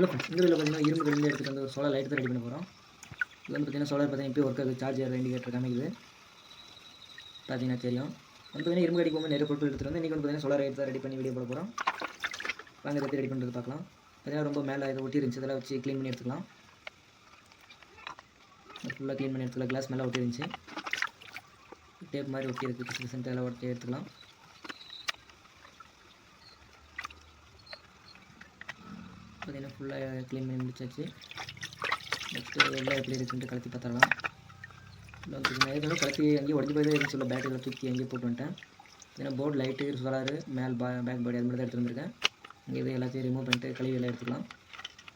Hello friends இந்த இதில் பார்த்தீங்கன்னா இரும்பு கடையில் எடுத்துகிட்டு வந்து ஒரு சோலார் லைட் தான் ரெடி பண்ண போகிறோம் இது வந்து பார்த்தீங்கன்னா சோலார் பார்த்தீங்கன்னா இப்போ ஒர்க் ஆகுது சார்ஜர் இண்டிகேட்டர் காமிக்குது பார்த்தீங்கன்னா தெரியும். வந்து பார்த்தீங்கன்னா இரும்பு கடைக்கு போகும்போது நிறைய பொருட்கள் எடுத்துகிட்டு வந்து இன்றைக்கி வந்து பார்த்தீங்கன்னா சோலார் லைட் தான் ரெடி பண்ணி வீடியோ போட போகிறோம் வாங்க இதை ரெடி பண்ணுறது பார்க்கலாம். பார்த்தீங்கன்னா ரொம்ப மேலே இதை ஒட்டி இருந்துச்சு இதெல்லாம் வச்சு க்ளீன் பண்ணி எடுத்துக்கலாம். ஃபுல்லாக க்ளீன் பண்ணி எடுத்துக்கலாம். கிளாஸ் மேலே ஒட்டி இருந்துச்சு. டேப் மாதிரி ஒட்டி இருக்குது பிசு எல்லாம் ஒட்டி எடுத்துக்கலாம். பார்த்திங்கன்னா ஃபுல்லாக க்ளீன் பண்ணி முடிச்சாச்சு. நெக்ஸ்ட்டு எல்லாம் எப்படி இருக்குன்ட்டு கலத்தி பார்த்துடலாம். இல்லை வந்து ஏற்கனவே கலத்தி அங்கேயே உடஞ்சி போய் தான் சொல்ல பேட்டரியில் தூக்கி அங்கேயே போட்டு வந்துட்டேன். ஏன்னா போர்டு லைட்டு சோலாரு மேல் பா பேக் பாடி அது மாதிரி தான் எடுத்துகிட்டு வந்திருக்கேன். இங்கே இது எல்லாத்தையும் ரிமூவ் பண்ணிட்டு கழுவி எல்லாம் எடுத்துக்கலாம்.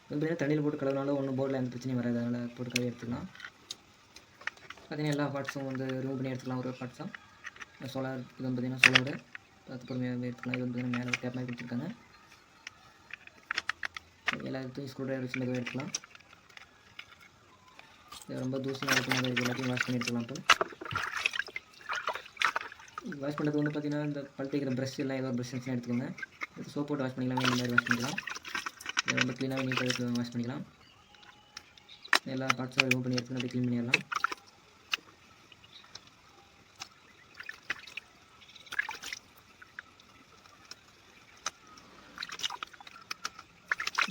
பார்த்தீங்கன்னா தண்ணியில் போட்டு கழுவினாலும் ஒன்றும் போர்டில் எந்த பிரச்சனையும் வராது. அதனால் போட்டு கழுவி எடுத்துக்கலாம். பார்த்திங்கன்னா எல்லா பார்ட்ஸும் வந்து ரிமூவ் பண்ணி எடுத்துக்கலாம். ஒரு பார்ட்ஸாக சோலார் இது வந்து பார்த்தீங்கன்னா சோலாரு பார்த்து பொறுமையாக எடுத்துக்கலாம். இது வந்து பார்த்தீங்கன்னா மேலே டேப் மாதிரி கொடுத்துருக்காங்க. எல்லாத்தையும் ஸ்க்ரூ ட்ரைவர் வச்சு மெதுவாக எடுக்கலாம். இது ரொம்ப தூசியாக இருக்கும் போது இது எல்லாத்தையும் வாஷ் பண்ணி எடுத்துக்கலாம் இப்போ வாஷ் பண்ணுறது வந்து பார்த்தீங்கன்னா இந்த பல் ப்ரஷ் எல்லாம் ஏதோ ப்ரஷ் இருந்துச்சுன்னா எடுத்துக்கோங்க. சோப் போட்டு வாஷ் பண்ணிக்கலாம் இந்த மாதிரி வாஷ் பண்ணிக்கலாம். இதை ரொம்ப க்ளீனாக நீட்டாக வாஷ் பண்ணிக்கலாம். எல்லா பார்ட்ஸும் ரிமூவ் பண்ணி எடுத்து க்ளீன் பண்ணிடலாம்.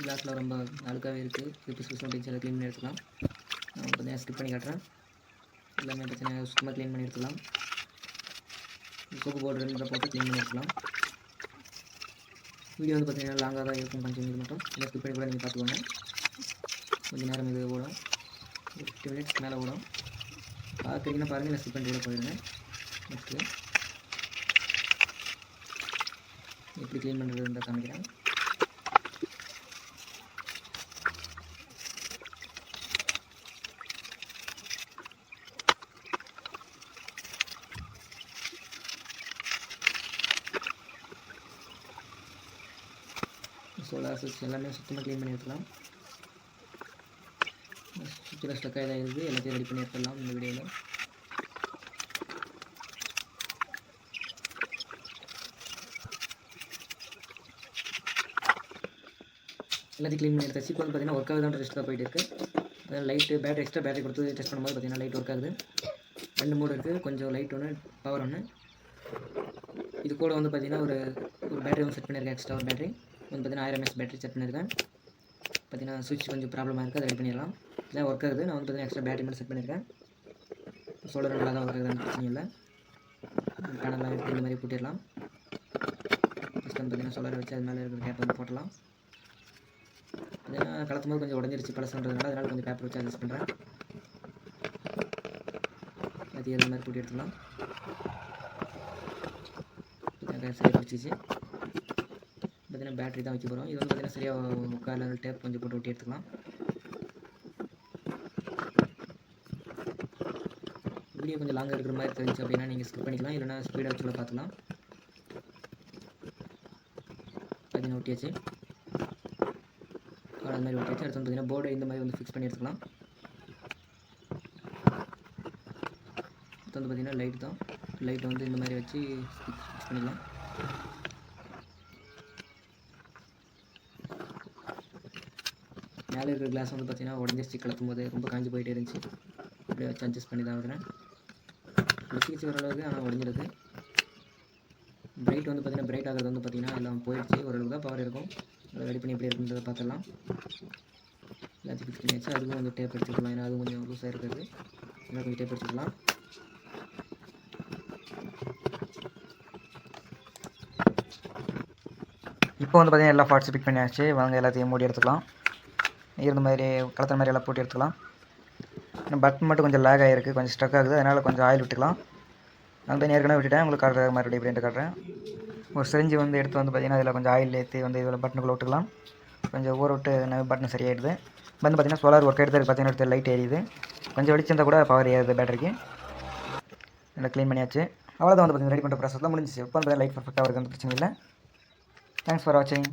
கிளாஸில் ரொம்ப அழுக்காகவே இருக்குது இது பிசு பிசு அப்படின்னு க்ளீன் பண்ணி எடுத்துக்கலாம். நான் கொஞ்சம் ஸ்கிப் பண்ணி காட்டுறேன். எல்லாமே பிரச்சனை சுத்தமாக க்ளீன் பண்ணி எடுத்துக்கலாம். சோப்பு பவுடர் போட்டு க்ளீன் பண்ணி எடுத்துக்கலாம். வீடியோ வந்து பார்த்தீங்கன்னா லாங்காக தான் இருக்கும் கொஞ்சம் இது மட்டும். இல்லை ஸ்கிப் பண்ணி கூட நீங்கள் பார்த்துக்கோங்க. கொஞ்சம் நேரம் இது ஓடும். ஃபிஃப்டி மினிட்ஸ் மேலே ஓடும். பார்க்குறீங்கன்னா பாருங்கள் இல்லை ஸ்கிப் பண்ணி கூட போயிடுங்க. நெக்ஸ்ட்டு எப்படி க்ளீன் பண்ணுறது இருந்தால் காமிக்கிறேன். சோலார் சுவிட்ச் எல்லாமே சுத்தமாக க்ளீன் பண்ணி எடுத்துக்கலாம் சுவிட்சில் ஸ்டக்காக இதாக இருக்குது எல்லாத்தையும் ரெடி பண்ணி எடுத்துடலாம் இந்த வீடியோவில் எல்லாத்தையும் க்ளீன் பண்ணி எடுத்தாச்சு. இப்போ வந்து பார்த்தீங்கன்னா ஒர்க் தான் டெஸ்ட் தான் போயிட்டு இருக்குது லைட்டு பேட்டரி எக்ஸ்ட்ரா பேட்டரி கொடுத்து டெஸ்ட் பண்ணும்போது பார்த்தீங்கன்னா லைட் ஒர்க் ஆகுது. ரெண்டு மூடு இருக்குது கொஞ்சம் லைட் ஒன்று பவர் ஒன்று இது கூட வந்து பார்த்தீங்கன்னா ஒரு ஒரு பேட்டரி ஒன்று செட் பண்ணியிருக்கேன் எக்ஸ்ட்ரா ஒரு பேட்டரி வந்து பார்த்தீங்கன்னா ஆயிரம் எம்எஸ் பேட்டரி செட் பண்ணியிருக்கேன். பார்த்தீங்கன்னா சுவிட்ச் கொஞ்சம் ப்ராப்ளமாக இருக்குது அதை ரெடி பண்ணிடலாம். இதான் ஒர்க் ஆகுது நான் வந்து பார்த்தீங்கன்னா எக்ஸ்ட்ரா பேட்டரி மட்டும் செட் பண்ணியிருக்கேன். சோலர் நல்லா தான் ஒர்க் ஆகுது பிரச்சனை இல்லை. பேனல்லாம் எடுத்து இந்த மாதிரி போட்டிடலாம். ஃபஸ்ட் வந்து பார்த்தீங்கன்னா சோலர் வச்சு அது மேலே இருக்கிற கேப் வந்து போட்டலாம். பார்த்தீங்கன்னா கலத்தும் போது கொஞ்சம் உடஞ்சிருச்சு பழசுன்றதுனால அதனால் கொஞ்சம் பேப்பர் வச்சு அட்ஜஸ்ட் பண்ணுறேன் அது மாதிரி போட்டு எடுத்துக்கலாம் சரி பிடிச்சிச்சு பார்த்தீங்கன்னா பேட்டரி தான் வைக்க போகிறோம் இது வந்து பார்த்தீங்கன்னா சரியாக முக்கால் டேப் கொஞ்சம் போட்டு ஒட்டி எடுத்துக்கலாம். வீடியோ கொஞ்சம் லாங்காக இருக்கிற மாதிரி தெரிஞ்சு அப்படின்னா நீங்கள் ஸ்கிப் பண்ணிக்கலாம். இல்லைனா ஸ்பீடாக வச்சு கூட பார்த்துக்கலாம். பார்த்தீங்கன்னா ஒட்டியாச்சு. அது மாதிரி ஒட்டியாச்சு. அடுத்து வந்து பார்த்தீங்கன்னா போர்டு இந்த மாதிரி வந்து ஃபிக்ஸ் பண்ணி எடுத்துக்கலாம். அடுத்து வந்து பார்த்தீங்கன்னா லைட் தான். லைட்டை வந்து இந்த மாதிரி வச்சு ஃபிக்ஸ் பண்ணிக்கலாம். மேலே இருக்கிற கிளாஸ் வந்து பார்த்தீங்கன்னா உடஞ்சிருச்சு கலக்கும் போது ரொம்ப காஞ்சி போயிட்டே இருந்துச்சு. அப்படியே வச்சு அட்ஜஸ்ட் பண்ணி தான் இருக்கிறேன் பிடிச்சிக்கிச்சு ஓரளவுக்கு ஆனால் உடஞ்சிருக்கு பிரைட் வந்து பார்த்தீங்கன்னா பிரைட் ஆகிறது வந்து பார்த்தீங்கன்னா எல்லாம் போயிடுச்சு. ஓரளவுக்கு தான் பவர் இருக்கும். அதை ரெடி பண்ணி எப்படி இருக்குன்றதை பார்த்துடலாம். எல்லாத்தையும் ஃபிக்ஸ் பண்ணியாச்சு. அதுக்கும் கொஞ்சம் டேப் எடுத்துக்கலாம். ஏன்னா அதுவும் கொஞ்சம் லூஸாக இருக்கிறது அதனால் கொஞ்சம் டேப் எடுத்துக்கலாம். இப்போ வந்து பார்த்தீங்கன்னா எல்லா பார்ட்ஸும் பிக் பண்ணியாச்சு. வாங்க எல்லாத்தையும் மூடி எடுத்துக்கலாம். இருந்த மாதிரி கலத்துற மாதிரி எல்லாம் போட்டு எடுத்துக்கலாம். பட்டன் மட்டும் கொஞ்சம் லேக் ஆகிருக்கு கொஞ்சம் ஸ்ட்ரக் ஆகுது. அதனால் கொஞ்சம் ஆயில் விட்டுக்கலாம். நான் வந்து ஏற்கனவே விட்டுட்டேன். உங்களுக்கு காட்டுற மாதிரி பிரிண்ட் காட்டுறேன். ஒரு சிரிஞ்சு வந்து எடுத்து வந்து பார்த்தீங்கன்னா அதில் கொஞ்சம் ஆயில் ஏற்றி வந்து இதில் பட்டனுக்குள்ளே விட்டுக்கலாம். கொஞ்சம் ஊற விட்டு பட்டன் சரியாயிடுது. வந்து பார்த்தீங்கன்னா சோலார் ஒர்க் எடுத்து பார்த்தீங்கன்னா எடுத்து லைட் எரியுது கொஞ்சம் வெளிச்சிருந்தால் கூட பவர் ஏறுது பேட்டரிக்கு நல்லா க்ளீன் பண்ணியாச்சு. அவ்வளோதான் வந்து பார்த்தீங்கன்னா ரெடி பண்ணுற ப்ராசஸ்லாம் முடிஞ்சிச்சு. இப்போ வந்து லைட் பர்ஃபெக்டாக இருக்குது பிரச்சனை இல்லை. தேங்க்ஸ் ஃபார் வாட்சிங்